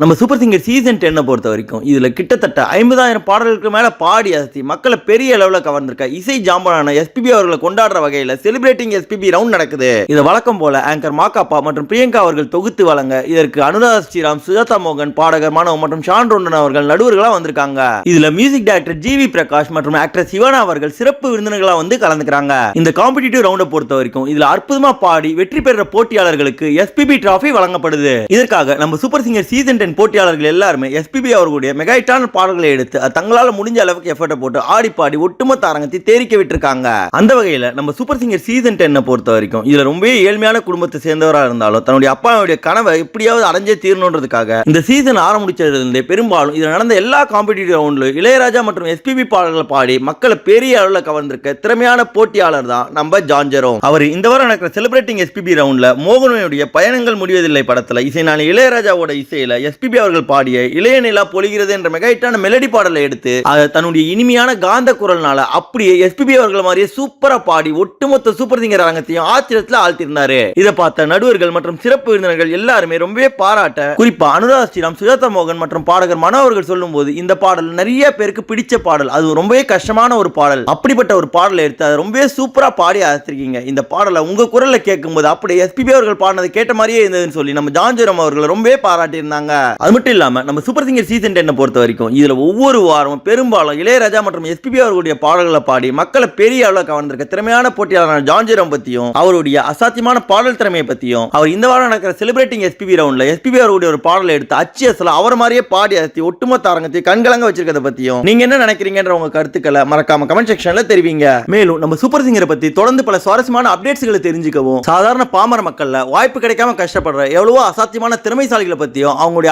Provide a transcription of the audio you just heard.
நம்ம super singer season டென்னை பொறுத்த வரைக்கும் இதுல கிட்டத்தட்ட ஐம்பதாயிரம் பாடல்களுக்கு மேல பாடி அசத்தி மக்களை பெரிய அளவில் கவர்ந்திருக்க இசை ஜாம்பனான எஸ்பிபி அவர்களை கொண்டாடுற வகையில் செலிப்ரேட்டிங் எஸ்பிபி ரவுண்ட் நடக்குது. இது வழக்கம் போல ஆங்கர் மாக்காப்பா மற்றும் பிரியங்கா அவர்கள் தொகுத்து வழங்க இதற்கு அனுராதா ஸ்ரீராம் சுஜாதா மோகன் பாடகர் மாணவ மற்றும் ஷான் ரோண்டன் அவர்கள் நடுவர்களா வந்திருக்காங்க. இதுல மியூசிக் டைரக்டர் ஜிவி பிரகாஷ் மற்றும் ஆக்டர் சிவனா அவர்கள் சிறப்பு விருந்தினர்களாக வந்து கலந்துக்கிறாங்க. இந்த காம்படிட்டிவ் ரவுண்டை பொறுத்த வரைக்கும் இதில் அற்புதமா பாடி வெற்றி பெற்ற போட்டியாளர்களுக்கு எஸ்பிபி டிராஃபி வழங்கப்படுது. இதற்காக நம்ம சூப்பர் சிங்கர் சீசன் டென் போட்டியாளர்கள் எல்லாருமே எஸ்பிபி அவர்களுடைய மெகாயிட்டான பாடல்களை எடுத்து தங்களால் முடிஞ்ச அளவுக்கு எஃபர்ட்டை போட்டு ஆடி பாடி ஒட்டுமொத்த அரங்கத்தை தேரிக்க விட்டுருக்காங்க. அந்த வகையில் நம்ம சூப்பர் சிங்கர் சீசன் டென்னை பொறுத்த வரைக்கும் இதுல ரொம்பவே ஏழ்மையான குடும்பத்தை சேர்ந்தவராக இருந்தாலும் தன்னுடைய அப்பாவுடைய கனவை எப்படியாவது அடைஞ்சே தீரணுன்றதுக்காக இந்த சீசன் ஆரம்பிச்சதுலேருந்தே பெரும்பாலும் இதில் நடந்த எல்லா காம்படிட்டிவ் ரவுண்ட்ல இளையராஜா மற்றும் எஸ்பிபி பாடல்களை பாடி மக்களை பெரிய அளவில் கவர்ந்திருக்க திறமையான போட்டியாளர் தான் நம்ம ஜான்ஜரோ அவர் இந்த வாரம் நடக்கிற செலிப்ரேட்டிங் எஸ்பிபி ரவுண்டில் மோகனுடைய பயணங்கள் முடிவதில்லை இசை நாளை இளையராஜாவோட இசையில எஸ்பிபி அவர்கள் பாடிய இளைய நிலா பொழிகிறது என்ற மெகாயிட்டான மெலடி பாடலை எடுத்து அதை தன்னுடைய இனிமையான காந்த குரல்னால அப்படியே எஸ்பிபி அவர்கள் மாதிரியே சூப்பரா பாடி ஒட்டுமொத்த சூப்பர் சிங்கர் அரங்கத்தையும் ஆச்சரியத்தில் ஆழ்த்திருந்தாரு இதை பார்த்த நடுவர்கள் மற்றும் சிறப்பு விருந்தினர்கள் எல்லாருமே ரொம்பவே பாராட்ட குறிப்பா அனுராதா ஸ்ரீராம் சுஜாதா மோகன் மற்றும் பாடகர் மனோ அவர்கள் சொல்லும்போது இந்த பாடல் நிறைய பேருக்கு பிடிச்ச பாடல். அது ரொம்பவே கஷ்டமான ஒரு பாடல். அப்படிப்பட்ட ஒரு பாடலை எடுத்து அதை ரொம்பவே சூப்பரா பாடி அழைச்சிருக்கீங்க இந்த பாடலை உங்க குரல்ல கேட்கும்போது அப்படியே எஸ்பிபி அவர்கள் பாடினதை கேட்ட மாதிரியே இருந்ததுன்னு சொல்லி நம்ம ஜான்ஜுரம் அவர்களை ரொம்பவே பாராட்டியிருந்தாங்க. அது மட்டும் இல்லாம நம்ம சூப்பர் சிங்கர் சீசன் டென்னை பொறுத்த வரைக்கும் இதுல ஒவ்வொரு வாரமும் பெரும்பாலும் இளையராஜா மற்றும் எஸ்பிபி அவர்களுடைய பாடல்களை பாடி மக்களை பெரிய அளவில் கவர்ந்திருக்க திறமையான போட்டியாளரான ஜான்ஜிரம் பற்றியும் அவருடைய அசாத்தியமான பாடல் திறமையை பற்றியும் அவர் இந்த வாரம் நடக்கிற செலிப்ரேட்டிங் எஸ்பிபி ரவுண்டில் எஸ்பிபி அவருடைய ஒரு பாடலை எடுத்து அச்சு அசல அவர் மாதிரியே பாடி அசத்தி ஒட்டுமொத்த அரங்கத்தை கண்கலங்க வச்சிருக்கிறத பத்தியும் நீங்க என்ன நினைக்கிறீங்கன்ற உங்க கருத்துக்களை மறக்காம கமெண்ட் செக்ஷன்ல தெரிவிங்க. மேலும் நம்ம சூப்பர் சிங்கரை பத்தி தொடர்ந்து பல சுவாரஸ்யமான அப்டேட்ஸ்களை தெரிஞ்சுக்கவும் சாதாரண பாமர மக்களில் வாய்ப்பு கிடைக்காம கஷ்டப்படுற எவ்வளவோ அசாத்தியமான திறமைசாலிகளை பற்றியும் அவங்களுடைய